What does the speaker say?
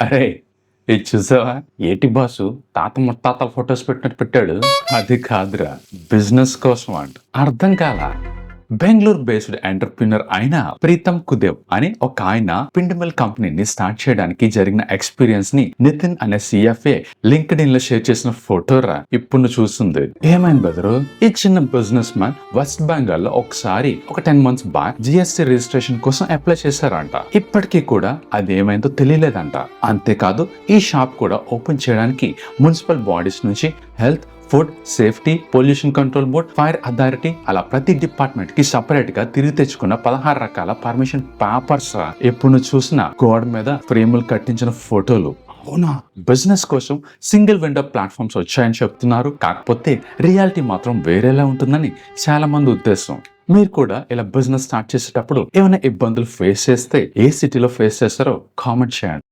అరే ఇది చూసావా? ఏటి బాసు తాత ముత్తాతల ఫొటోస్ పెట్టినట్టు పెట్టాడు? అది కాదురా బిజినెస్ కోసం అంట. అర్థం కాలా? బెంగళూరు బేస్డ్ ఎంటర్ప్రినర్ అయిన ప్రీతం కుదేవ్ అని ఒక ఆయన పిండిమిల్ కంపెనీని స్టార్ట్ చేయడానికి జరిగిన ఎక్స్పీరియన్స్ని నితిన్ అనే సిఎఫ్ఏ లింక్డ్ ఇన్లో షేర్ చేసిన ఫోటోరా ఇప్పుడు చూస్తుంది. ఏమైంది బెదరు ఈ చిన్న బిజినెస్ మ్యాన్ వెస్ట్ బెంగాల్లో ఒకసారి ఒక ten months back GST registration కోసం అప్లై చేశారంట. ఇప్పటికీ కూడా అది ఏమైందో తెలియలేదంట. అంతేకాదు ఈ షాప్ కూడా ఓపెన్ చేయడానికి మున్సిపల్ బాడీస్ నుంచి health food safety pollution control board fire authority అలా ప్రతి డిపార్ట్మెంట్కి సపరేట్గా తిరిగి తెచ్చుకున్న పదహారు రకాల పర్మిషన్ పేపర్స్ ఎప్పుడు చూసినా చూసిన గోడ మీద ఫ్రేములు కట్టించిన ఫోటోలు. అవునా? బిజినెస్ కోసం సింగిల్ విండో ప్లాట్ఫామ్స్ వచ్చాయని చెప్తున్నారు. కాకపోతే రియాలిటీ మాత్రం వేరేలా ఉంటుందని చాలా మంది ఉద్దేశం. మీరు కూడా ఇలా బిజినెస్ స్టార్ట్ చేసేటప్పుడు ఏమైనా ఇబ్బందులు ఫేస్ చేస్తే ఏ సిటీలో ఫేస్ చేస్తారో కామెంట్ చేయండి.